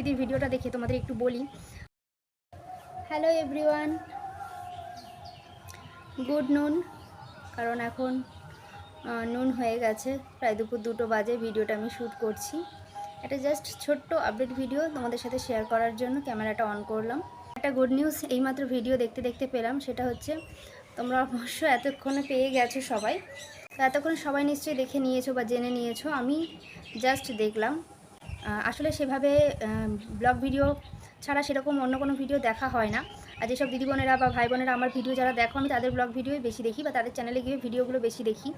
পপিদির ভিডিওটা দেখে তোমাদের একটু বলি। হ্যালো এভরিওয়ান গুড নুন কারণ এখন নুন হয়ে গেছে। প্রায় দুপুর দুটো বাজে ভিডিওটা আমি শ্যুট করছি। একটা জাস্ট ছোট্ট আপডেট ভিডিও তোমাদের সাথে শেয়ার করার জন্য ক্যামেরাটা অন করলাম। একটা গুড নিউজ এইমাত্র ভিডিও দেখতে দেখতে পেলাম। সেটা হচ্ছে, তোমরা অবশ্য এতক্ষণে পেয়ে গেছো সবাই। তো এতক্ষণ সবাই নিশ্চয়ই দেখে নিয়েছো বা জেনে নিয়েছো। আমি জাস্ট দেখলাম। আসলে সেভাবে ব্লগ ভিডিও ছাড়া সেরকম অন্য কোনো ভিডিও দেখা হয় না। আর যেসব দিদি বোনেরা বা ভাই বোনেরা আমার ভিডিও যারা দেখো, আমি তাদের ব্লগ ভিডিওই বেশি দেখি বা তাদের চ্যানেলে গিয়ে ভিডিওগুলো বেশি দেখি,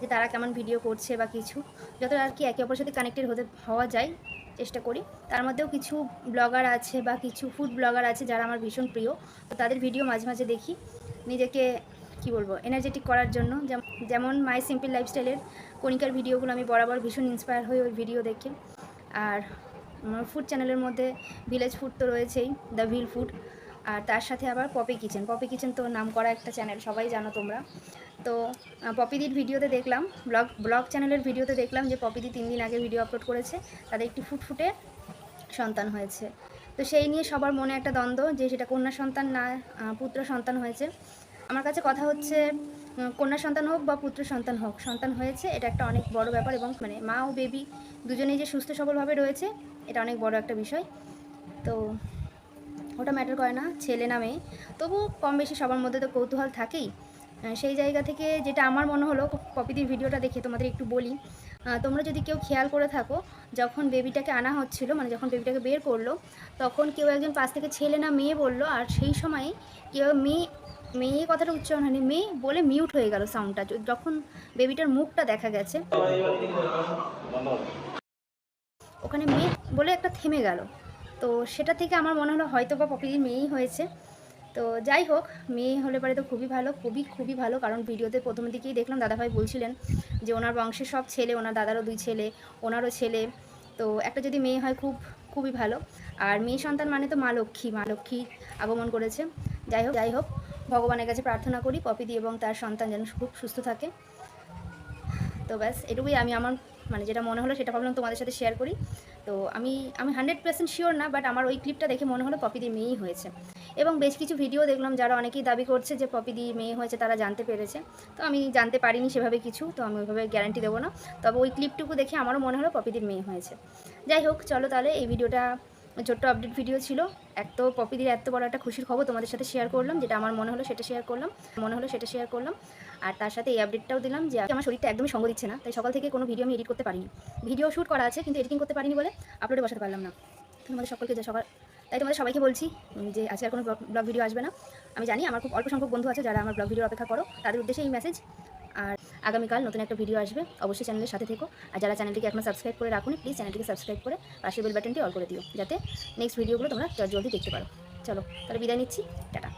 যে তারা কেমন ভিডিও করছে বা কিছু। যত আর কি একে অপরের সাথে কানেক্টেড হতে, হওয়া যায়, চেষ্টা করি। তার মধ্যেও কিছু ব্লগার আছে বা কিছু ফুড ব্লগার আছে যারা আমার ভীষণ প্রিয়। তো তাদের ভিডিও মাঝে মাঝে দেখি, নিজেকে, কি বলব এনার্জেটিক করার জন্য। যেমন মাই সিম্পল লাইফস্টাইলের কণিকার ভিডিওগুলো আমি বরাবর ভীষণ ইন্সপায়ার হই ওই ভিডিও দেখে। আর ফুড চ্যানেলের মধ্যে ভিলেজ ফুড তো রয়েছেই দ্য ভিল ফুড আর তার সাথে আবার পপি কিচেন পপি কিচেন তো নাম করা একটা চ্যানেল সবাই জানো তোমরা। তো পপিদির ভিডিওতে দেখলাম ব্লগ ব্লগ চ্যানেলের ভিডিওতে দেখলাম যে পপিদি তিন দিন আগে ভিডিও আপলোড করেছে, তাদের একটি ফুটফুটে সন্তান হয়েছে। তো সেই নিয়ে সবার মনে একটা দ্বন্দ্ব যে সেটা কন্যা সন্তান না পুত্র সন্তান হয়েছে। আমার কাছে কথা হচ্ছে কন্যা সন্তান হোক বা পুত্র সন্তান হোক, সন্তান হয়েছে, এটা একটা অনেক বড় ব্যাপার এবং মানে মা ও বেবি দুজনেই যে সুস্থ সবলভাবে রয়েছে, এটা অনেক বড় একটা বিষয়। তো ওটা ম্যাটার করে না, ছেলে না মেয়ে। তবু কম বেশি সবার মধ্যে তো কৌতূহল থাকেই। সেই জায়গা থেকে যেটা আমার মনে হলো, পপিদির ভিডিওটা দেখে তোমাদের একটু বলি। তোমরা যদি কেউ খেয়াল করে থাকো, যখন বেবিটাকে আনা হচ্ছিল মানে যখন বেবিটাকে বের করল, তখন কেউ একজন পাশ থেকে ছেলে না মেয়ে বলল, আর সেই সময় কেউ মেয়ে মেয়ে কথাটা উচ্চারণ হয়নি। মেয়ে বলে মিউট হয়ে গেল সাউন্ডটা যখন বেবিটার মুখটা দেখা গেছে, ওখানে মেয়ে বলে একটা থেমে গেল। তো সেটা থেকে আমার মনে হলো হয়তো বা পপিদির মেয়েই হয়েছে। তো যাই হোক, মেয়ে হলে পরে তো খুবই ভালো, খুবই খুবই ভালো। কারণ ভিডিওতে প্রথম দিকেই দেখলাম, দাদাভাই বলছিলেন যে ওনার বংশের সব ছেলে, ওনার দাদারও দুই ছেলে, ওনারও ছেলে। তো একটা যদি মেয়ে হয় খুব, খুবই ভালো। আর মেয়ে সন্তান মানে তো মা লক্ষ্মী মা লক্ষ্মী আগমন করেছে। যাই হোক যাই হোক ভগবানের কাছে প্রার্থনা করি পপিদি এবং তার সন্তান যেন খুব সুস্থ থাকে। তো ব্যাস, এটুকুই আমি আমার মানে যেটা মনে হলো সেটা ভাবলাম তোমাদের সাথে শেয়ার করি। তো আমি আমি হান্ড্রেড পার্সেন্ট শিওর না বাট আমার ওই ক্লিপটা দেখে মনে হলো পপিদি মেয়েই হয়েছে। এবং বেশ কিছু ভিডিও দেখলাম যারা অনেকেই দাবি করছে যে পপিদি মেয়ে হয়েছে, তারা জানতে পেরেছে। তো আমি জানতে পারিনি সেভাবে কিছু, তো আমি ওইভাবে গ্যারান্টি দেবো না। তবে ওই ক্লিপটুকু দেখে আমারও মনে হলো পপিদির মেয়ে হয়েছে। যাই হোক, চলো তাহলে এই ভিডিওটা ছোট্ট আপডেট ভিডিও ছিল। এক তো পপিদির এত বড় একটা খুশির খবর তোমাদের সাথে শেয়ার করলাম, যেটা আমার মনে হলো সেটা শেয়ার করলাম, মনে হলো সেটা শেয়ার করলাম। আর তার সাথে এই আপডেটটাও দিলাম যে আমার শরীরটা একদমই সঙ্গ দিচ্ছে না, তাই সকাল থেকে কোনো ভিডিও আমি এডিট করতে পারিনি। ভিডিও শ্যুট করা আছে, কিন্তু এডিটিং করতে পারিনি বলে আপলোডে বসাতে পারলাম না। তোমাদের সকলকে যে সকাল তাই তোমাদের সবাইকে বলছি যে আজকে আর কোনো ব্লগ ভিডিও আসবে না। আমি জানি আমার খুব অল্প সংখ্যক বন্ধু আছে যারা আমার ব্লগ ভিডিও অপেক্ষা করো, তাদের উদ্দেশ্যে এই মেসেজ আগামীকাল নতুন একটা ভিডিও আসবে। অবশ্যই চ্যানেলের সাথে থেকো। আর যারা চ্যানেলটিকে এখনও সাবস্ক্রাইব করে রাখুন প্লিজ চ্যানেলটিকে সাবস্ক্রাইব করে পাশে বেল বাটনটি অল করে দিও। যাতে নেক্সট ভিডিওগুলো তোমরা জলদি দেখতে পারো। চলো, তাহলে বিদায় নিচ্ছি। টাটা।